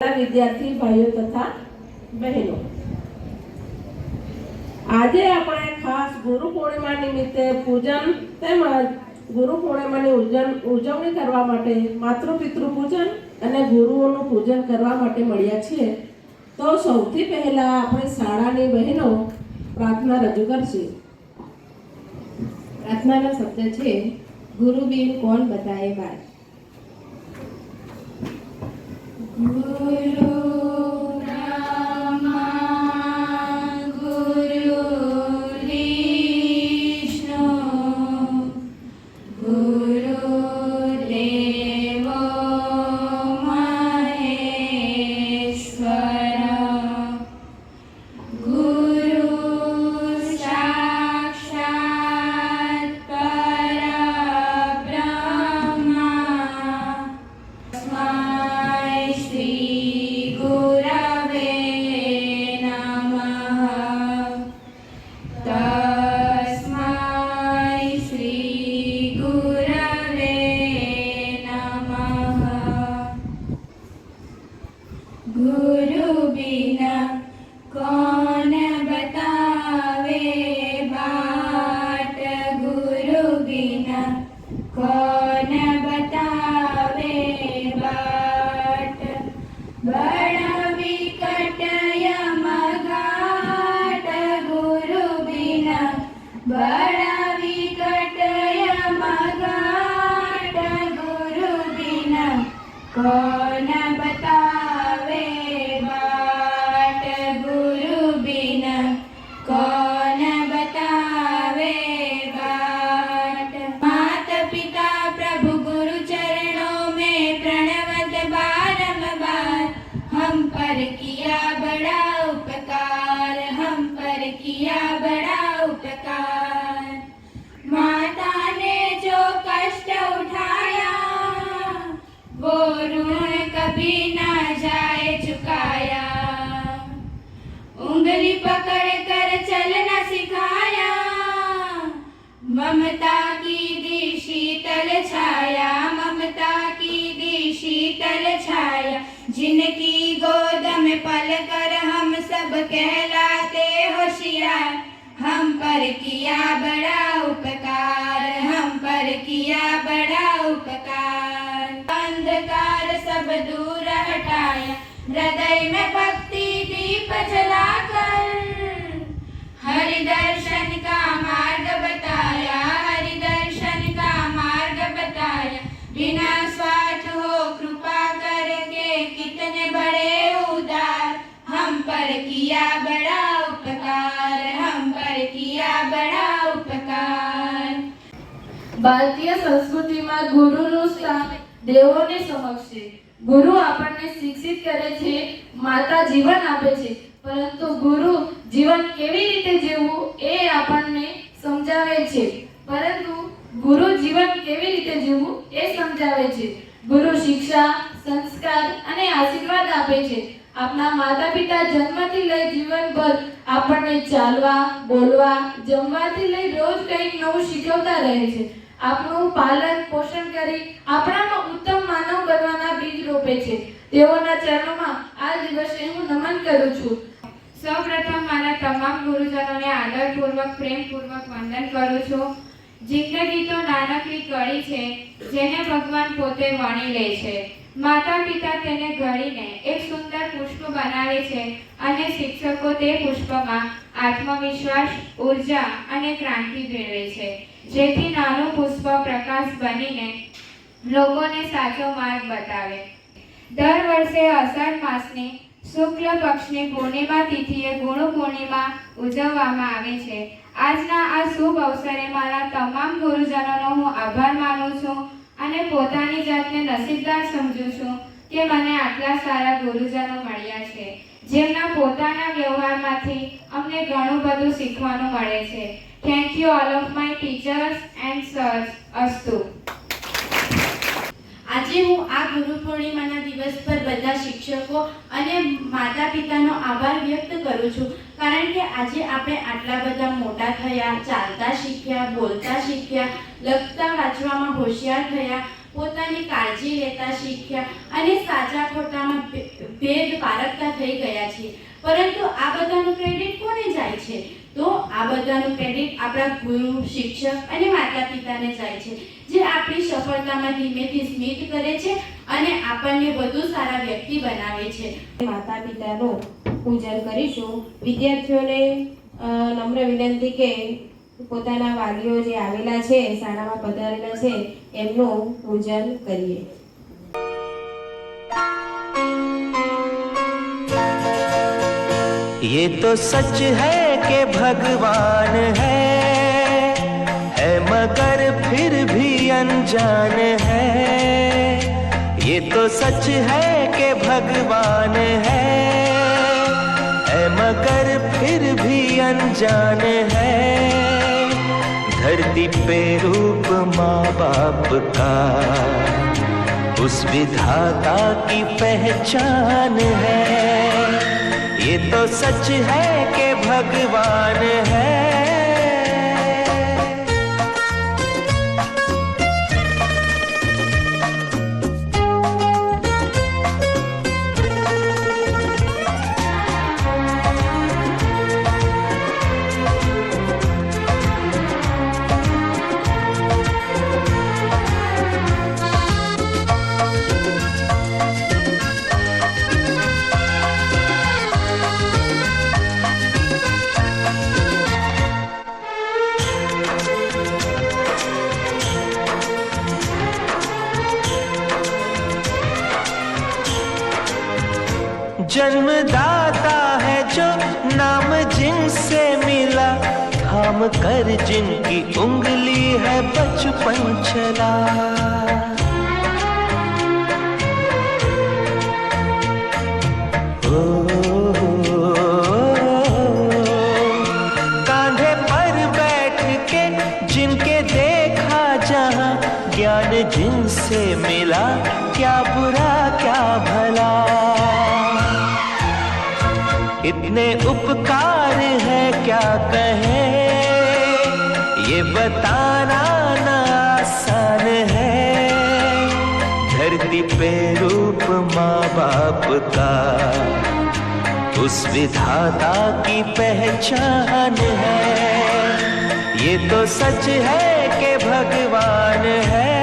વિદ્યાર્થી ભાઈઓ તથા બહેનો. આજે આપણે ખાસ ગુરુ પૂર્ણિમા નિમિત્તે પૂજન તેમજ ગુરુ પૂર્ણિમાની ઉજવણી કરવા માટે માતૃપિતૃ પૂજન અને ગુરુઓનું પૂજન કરવા માટે મળ્યા છીએ. તો સૌથી પહેલા આપણે શાળાની બહેનો પ્રાર્થના રજૂ કરશે. પ્રાર્થનાનો શબ્દ છે ગુરુ બિન કોણ બતાએ બાત ગુરુ कभी ना जाए चुकाया। उंगली पकड़ कर चलना सिखाया। ममता की दी शीतल छाया, ममता की दी शीतल छाया। जिनकी गोद में पल कर हम सब कहलाते होशियार। हम पर किया बड़ा उपकार, हम पर किया बड़ा उपकार। हृदय में भक्ति दीप जलाकर हरि दर्शन का मार्ग बताया हरि दर्शन का मार्ग बताया बिना स्वार्थ हो कृपा करके कितने बड़े उदार हम पर किया बड़ा उपकार हम पर किया बड़ा उपकार ભારતીય સંસ્કૃતિમાં ગુરુનું સ્થાન દેવોની સમક્ષ છે ગુરુ આપણને શિક્ષિત કરે છે, માતા જીવન આપે છે. પરંતુ ગુરુ જીવન કેવી રીતે જીવવું એ આપણને સમજાવે છે. પરંતુ ગુરુ જીવન કેવી રીતે જીવવું એ સમજાવે છે. ગુરુ શિક્ષા, સંસ્કાર અને આશીર્વાદ આપે છે. આપણા માતા પિતા જન્મથી લઈ જીવનભર આપણને ચાલવા, બોલવા, જમવાથી લઈ રોજ કંઈક નવું શીખવતા રહે છે. આપણું પાલન પોષણ કરી આપણામાં ઉત્તમ માનવ બનવાના બીજ રોપે છે. તેઓના ચરણોમાં આ દિવસે હું નમન કરું છું. સૌપ્રથમ મારા તમામ ગુરુજનોને આદરપૂર્વક, પ્રેમપૂર્વક વંદન કરું છું. જિંદગી તો નાનકડી કળી છે, જેને ભગવાન પોતે વણી લે છે. માતા પિતા તેને ઘડીને એક સુંદર પુષ્પ બનાવે છે અને શિક્ષકો તે પુષ્પમાં આત્મવિશ્વાસ, ઊર્જા અને ક્રાંતિ ભેળવે છે. જેથી નાનું પુષ્પ પ્રકાશ બનીને લોકોને સાચો માર્ગ બતાવે. દર વર્ષે અષાઢ માસની શુક્લ પક્ષની પૂર્ણિમા તિથિએ ગુરુ પૂર્ણિમા ઉજવવામાં આવે છે. આજના આ શુભ અવસરે મારા તમામ ગુરુજનોનો હું આભાર માનું છું અને પોતાની જાતને નસીબદાર સમજું છું કે મને આટલા સારા ગુરુજનો મળ્યા છે. જેમના પોતાના વ્યવહારમાંથી અમને ઘણું બધું શીખવાનું મળે છે. Thank you all of my teachers and sirs અસ્તુ. આજે હું આ ગુરુ પૂર્ણિમાના દિવસ પર બધા શિક્ષકો અને માતા પિતાનો આભાર વ્યક્ત કરું છું. કારણ કે આજે આપણે આટલા બધા મોટા થયા, ચાલતા શીખ્યા, બોલતા શીખ્યા, લખતા વાંચવામાં હોશિયાર થયા પોતાની કાળજી લેતા શીખ્યા અને સાચા ખોટામાં ભેદ પારખતા થઈ ગયા છે. પરંતુ આ બધાનું ક્રેડિટ કોને જાય છે? તો આ બધાનું ક્રેડિટ આપણા ગુરુ, શિક્ષક અને માતા પિતાને જાય છે, જે આપણી સફળતામાં ધીમેથી સ્મિત કરે છે અને આપણને વધુ સારા વ્યક્તિ બનાવે છે. માતા પિતાનું પૂજન કરીશું. વિદ્યાર્થીઓને નમ્ર વિનંતી કે પોતાના વાલીઓ જે આવેલા છે શાળામાં પધારેલા છે એમનું પૂજન કરીએ ये तो सच है कि भगवान है है मगर फिर भी अनजान है ये तो सच है कि भगवान है है मगर फिर भी अनजान है धरती पे रूप माँ बाप का। उस विधाता की पहचान है। ये तो सच है कि भगवान है। इतने उपकार है, क्या कहे? ये बताना ना आसान है। धरती पे रूप माँ बाप का, उस विधाता की पहचान है। ये तो सच है कि भगवान है।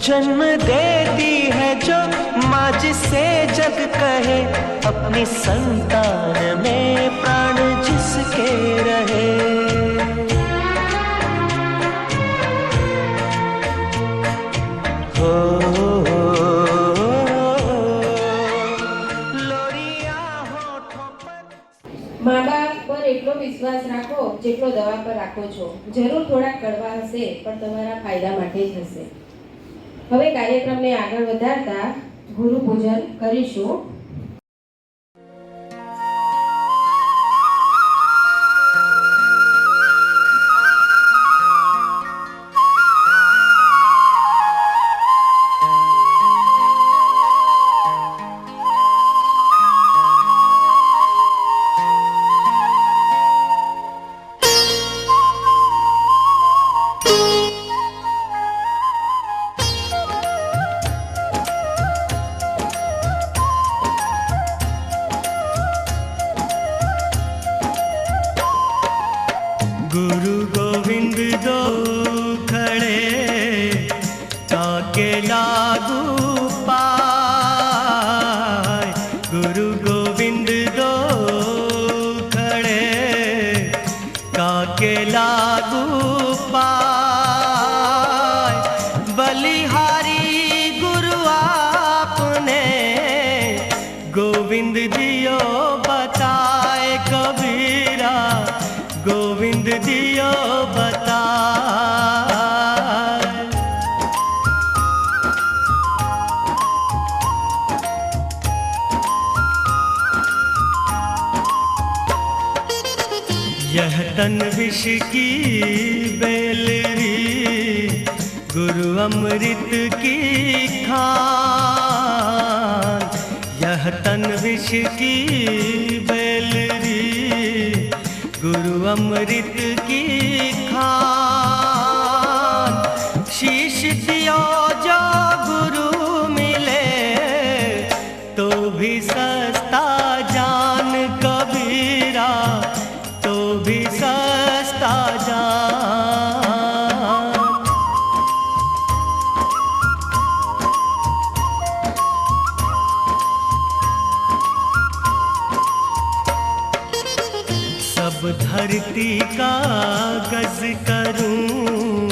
जन्म देती है जो माँ जिसे जग कहे अपनी संतान में प्राण जिसके रहे हो लोरिया होठों पर મા બાપ પર એટલો વિશ્વાસ રાખો જેટલો દવા પર રાખો છો જરૂર થોડાક કડવા હશે પણ તમારા ફાયદા માટે જ હશે હવે કાર્યક્રમને આગળ વધારતા ગુરુ પૂજન કરીશું. अमृत की खान यह तन विष की बैलरी गुरु अमृत की खान। धरती का गज करूं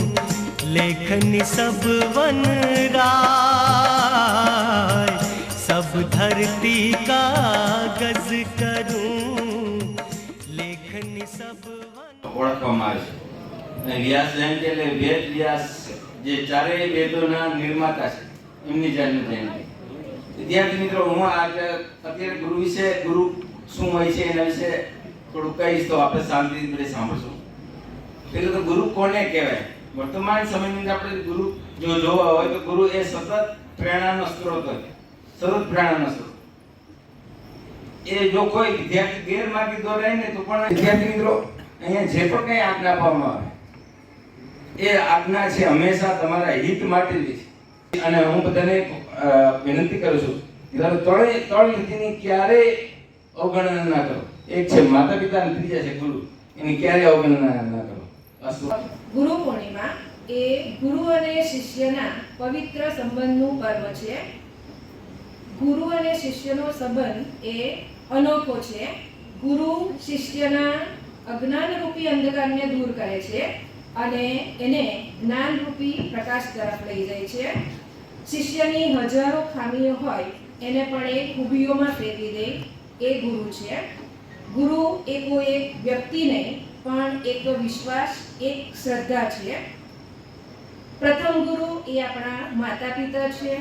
लेखन सब वन राय सब धरती का गज करूं लेखन सब वन ઓળખવામાં આવે છે અને વ્યાસ જયંતિ એટલે વેદ વ્યાસ જે ચારેય વેદોના નિર્માતા છે એમની જન્મ જયંતિ વિદ્યાર્થી મિત્રો હું આજે અત્યારે ગુરુ વિશે ગુરુ શું હોય છે એના વિશે થોડું કહીશ તો આપણે શાંતિથી બધે સાંભળશું. પેલું તો ગુરુ કોને કહેવાય? વર્તમાન સમયની અંદર આપણે ગુરુ જો જોવા હોય તો ગુરુ એ સતત પ્રેરણાનો સ્ત્રોત હોય. સતત પ્રેરણાનો સ્ત્રોત. એ જો કોઈ વિદ્યાર્થી ગેરમાર્ગે દોરાય ને તો પણ વિદ્યાર્થી મિત્રો અહીંયા જે પણ કંઈ આજ્ઞા આપવામાં આવે, એ આજ્ઞા છે હંમેશા તમારા હિત માટેની છે. અને હું બધાને વિનંતી કરું છું ત્રણે ત્રણ નીતિની ક્યારેય અવગણના ના કરો. એક છે માતા પિતા અને ત્રીજા છે ગુરુ. એની ક્યારે અવગણના ના કરો. ગુરુ પૂર્ણિમા એ ગુરુ અને શિષ્યના પવિત્ર સંબંધનું પર્વ છે. ગુરુ અને શિષ્યનો સંબંધ એ અનોખો છે. ગુરુ શિષ્યના અજ્ઞાનરૂપી અંધકારને દૂર કરે છે અને એને જ્ઞાનરૂપી પ્રકાશ તરફ લઈ જાય છે. શિષ્યની હજારો ખામીઓ હોય, એને પણ એ ખૂબીઓમાં ફેરવી દે એ ગુરુ છે. ગુરુ એ કોઈ એક વ્યક્તિ નહીં, પણ એક વિશ્વાસ, એક શ્રદ્ધા છે. પ્રથમ ગુરુ એ આપણા માતા પિતા છે,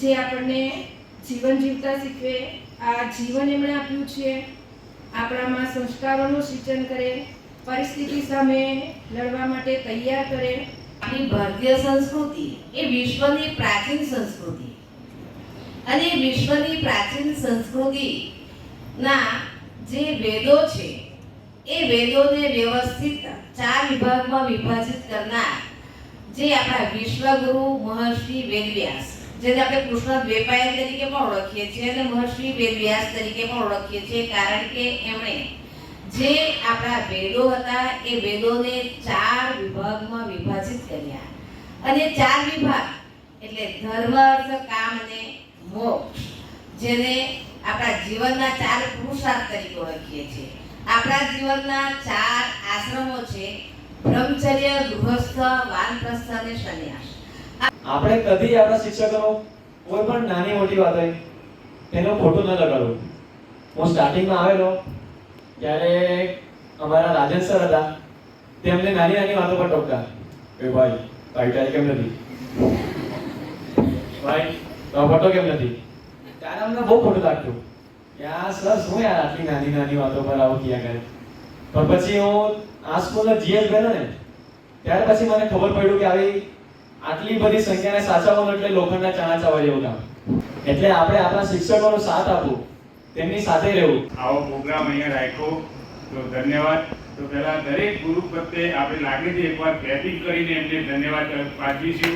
જે આપણને જીવન જીવતા શીખવે. આ જીવન એમણે આપ્યું છે. આપણામાં સંસ્કારોનું સિંચન કરે, પરિસ્થિતિ સામે લડવા માટે તૈયાર કરે. આપણી ભારતીય સંસ્કૃતિ એ વિશ્વની પ્રાચીન સંસ્કૃતિ. અને વિશ્વની પ્રાચીન સંસ્કૃતિના જે વેદો છે, એ વેદોને વ્યવસ્થિત ચાર વિભાગમાં વિભાજિત કરનાર જે આપણા વિશ્વગુરુ મહર્ષિ વેદવ્યાસ, જેને આપણે કૃષ્ણ દ્વૈપાયન તરીકે પણ ઓળખીએ છીએ અને મહર્ષિ વેદવ્યાસ તરીકે પણ ઓળખીએ છીએ, કારણ કે એમણે જે આપણા વેદો હતા, એ વેદોને ચાર વિભાગમાં વિભાજિત કર્યા. અને ચાર વિભાગ એટલે ધર્મ અર્થ કામ અને મોક્ષ, જેને આપણા જીવનના ચાર પુરુષાર્થ તરીકે ઓળખીએ છીએ. આપણા જીવનના ચાર આશ્રમો છે, બ્રહ્મચર્ય, ગૃહસ્થ, વાનપ્રસ્થ અને સંન્યાસ. આપણે કદી આપણા શિક્ષકોનો કોઈ પણ નાની મોટી વાત તેનો ફોટો ન લગાડવો હું સ્ટાર્ટિંગમાં આવેલો ત્યારે અમારા રાજન સર હતા તેમને નાની નાની વાતો પર ટોકતા. કે ભાઈ તારી કેમ નથી? ભાઈ તો ફોટો કેમ નથી? ત્યારે અમને બહુ ખોટું લાગતું. યાર સર શું યાર આટલી નાની નાની વાતો પર આવું ક્યાં કરે? પણ પછી હું આ સ્કૂલનો જીએસ બન્યો ને, ત્યાર પછી મને ખબર પડ્યું કે આવી આટલી બધી સંખ્યાને સાચવવાનું એટલે લોખંડના ચણા ચાવવા જેવું કામ. એટલે આપણે આપણા શિક્ષકોનો સાથ આપવો, તેમની સાથે રહેવું. આવો પ્રોગ્રામ અહીંયા રાખ્યો. તો ધન્યવાદ. તો પહેલા દરેક ગુરુ પ્રત્યે આપણે લાગણીથી એકવાર ક્લેપિંગ કરીને એમને ધન્યવાદ પાઠવીશું.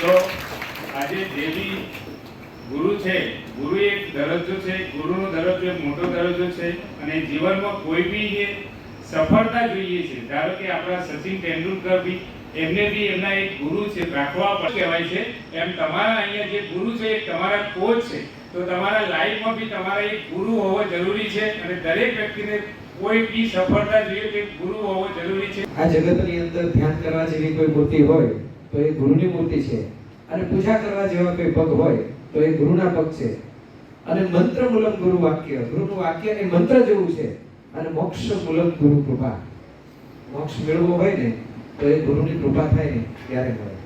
તો આજે દેવી ગુરુ છે, ગુરુ એક દરજ્જો છે, ગુરુનો દરજ્જો એક મોટો દરજ્જો છે, અને જીવનમાં કોઈ બી સફળતા જોઈએ છે, ધારો કે આપણા સચિન તેંડુલકર બી, એમને બી એમના એક ગુરુ છે, રાખવા પણ કહેવાય છે, એમ તમારા અહીંયા જે ગુરુ છે, એ તમારા કોચ છે, તો તમારા લાઈફમાં બી તમારા એક ગુરુ હોવો જરૂરી છે, અને દરેક વ્યક્તિને કોઈ બી સફળતા જોઈએ તો ગુરુ હોવો જરૂરી છે. આ જગતની અંદર ધ્યાન કરવા જેવી કોઈ મૂર્તિ હોય, તો એ ગુરુની મૂર્તિ છે. અને પૂજા કરવા જેવા કોઈ પગ હોય તો એ ગુરુના પગ છે. અને મંત્ર મૂલમ ગુરુ વાક્ય, ગુરુનું વાક્ય એ મંત્ર જેવું છે. અને મોક્ષ મૂલમ ગુરુ કૃપા. મોક્ષ મેળવવો હોય ને, તો એ ગુરુની કૃપા થાય ને, ત્યારે મળે.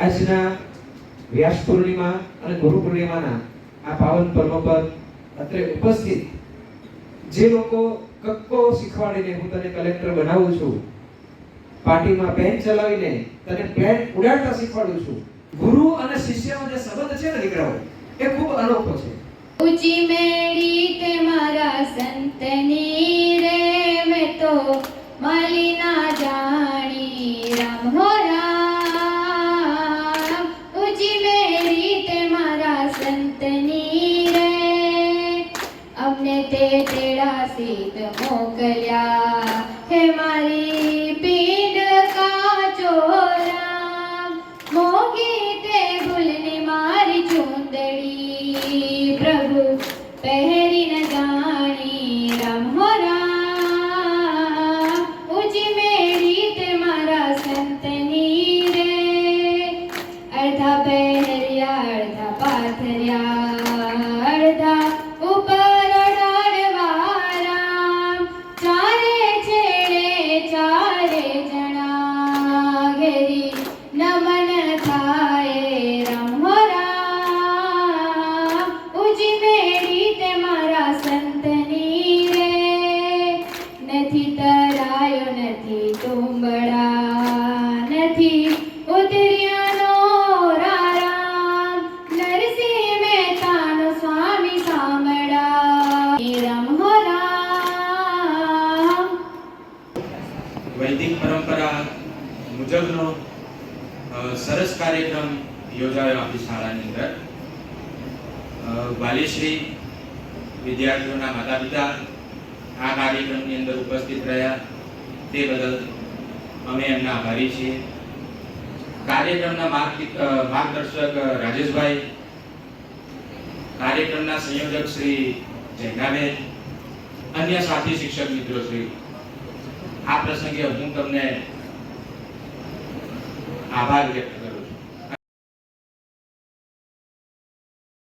આજના વ્યાસ પૂર્ણિમા અને ગુરુ પૂર્ણિમાના આ પાવન પર્વ પર અત્રે ઉપસ્થિત જે લોકો કક્કો શીખવાડીને હું તને કલેક્ટર બનાવું છું, પાર્ટીમાં પેન ચલાવીને તને પ્લેન ઉડાડતા શીખવાડું છું ગુરુ અને શિષ્યનો જે સંબંધ છે ને દીકરાઓ, એ ખૂબ અનોખો છે. ઊંચી મેળી તે મારા સંતની રે, મે તો માલી ના જાણી. રામ હો મેળી તે મારા સંતની રે, અમને તે તેડા સીત મોકલ્યા. હે મારી યોજાયો આપણી શાળાની અંદર. વાલીશ્રી વિદ્યાર્થીઓના માતા પિતા આ કાર્યક્રમની અંદર ઉપસ્થિત રહ્યા. તે બદલ અમે એમના આભારી છીએ. કાર્યક્રમના માર્ગદર્શક રાજેશભાઈ. કાર્યક્રમના સંયોજક શ્રી જૈનાબેન. અન્ય સાથી શિક્ષક મિત્રો શ્રી. આ પ્રસંગે હું તમને આભાર વ્યક્ત